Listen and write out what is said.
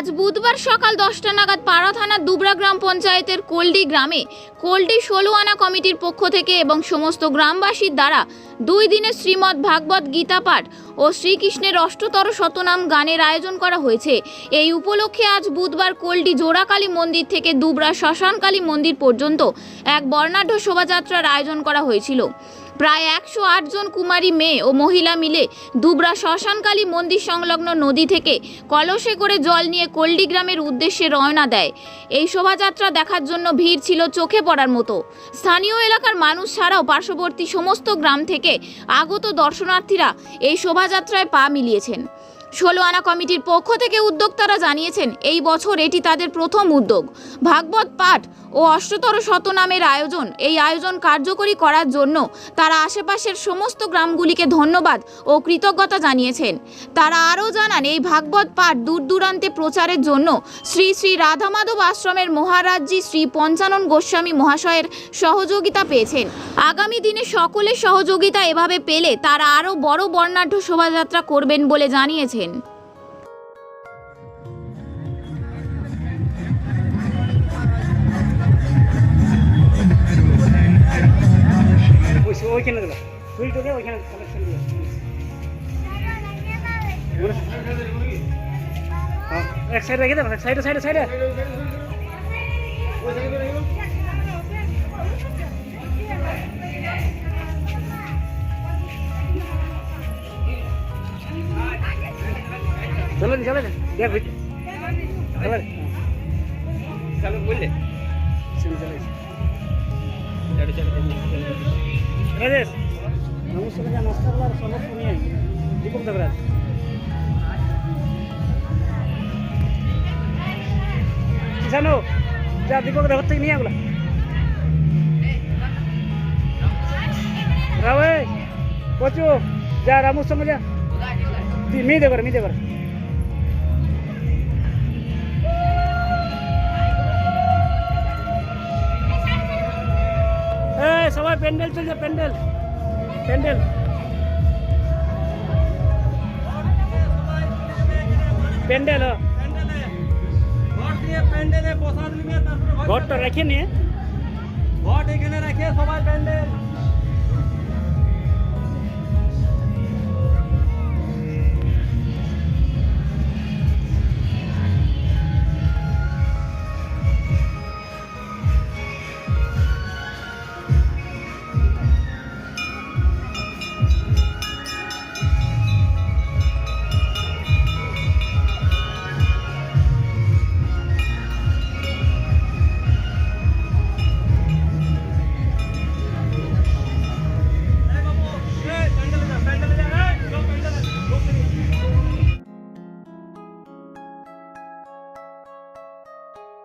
আজ বুধবার সকাল দশটা নাগাদ পাড়া থানার দুবরা গ্রাম পঞ্চায়েতের কোল্ডি গ্রামে কোল্ডি ষোলো আনা কমিটির পক্ষ থেকে এবং সমস্ত গ্রামবাসীর দ্বারা দুই দিনের শ্রীমদ্ ভাগবত গীতা পাঠ ও শ্রীকৃষ্ণের অষ্টতর শতনাম গানের আয়োজন করা হয়েছে। এই উপলক্ষে আজ বুধবার কোল্ডি জোড়াকালী মন্দির থেকে দুবরা শ্মশানকালী মন্দির পর্যন্ত এক বর্ণাঢ্য শোভাযাত্রার আয়োজন করা হয়েছিল। প্রায় একশো জন কুমারী মেয়ে ও মহিলা মিলে দুবরা শ্মশানকালী মন্দির সংলগ্ন নদী থেকে কলসে করে জল নিয়ে কল্ডি গ্রামের উদ্দেশ্যে রওনা দেয়। এই শোভাযাত্রা দেখার জন্য ভিড় ছিল চোখে পড়ার মতো। স্থানীয় এলাকার মানুষ ছাড়াও পার্শ্ববর্তী সমস্ত গ্রাম থেকে আগত দর্শনার্থীরা এই শোভাযাত্রায় পা মিলিয়েছেন। ষোলো আনা কমিটির পক্ষ থেকে উদ্যোক্তারা জানিয়েছেন, এই বছর এটি তাদের প্রথম উদ্যোগ। ভাগবত পাঠ ও অষ্টতর শতনামের আয়োজন। এই আয়োজন কার্যকরী করার জন্য তারা আশেপাশের সমস্ত গ্রামগুলিকে ধন্যবাদ ও কৃতজ্ঞতা জানিয়েছেন। তারা আরও জানান, এই ভাগবত পাঠ দূর দূরান্তে প্রচারের জন্য শ্রী শ্রী রাধামাধব আশ্রমের মহারাজজি শ্রী পঞ্চানন গোস্বামী মহাশয়ের সহযোগিতা পেয়েছেন। আগামী দিনে সকলের সহযোগিতা এভাবে পেলে তারা আরও বড় বর্ণাঢ্য শোভাযাত্রা করবেন বলে জানিয়েছেন। ওইখানে দিল সুইটকে ওইখানে কানেকশন দিয়ে। হ্যাঁ এক সাইড রেখে দেবো সাইডে সাইডে সাইডে চলো নি চলো চালু বললে। চলে চলে রাজেশ নমস্কার করার সমস্ত নিয়ে। দীপক দেবরাজ জানো যা দীপক দেবর থেকে নিয়ে এগুলা রাবে কচু, যা রামুর সঙ্গে যা। মি দেবার মি দেবার সবাই প্যান্ডেল চলছে প্যান্ডেল। প্যান্ডেল। প্যান্ডেল ঘরটা রেখে নিয়ে ঘট এখানে রেখে সবাই প্যান্ডেল।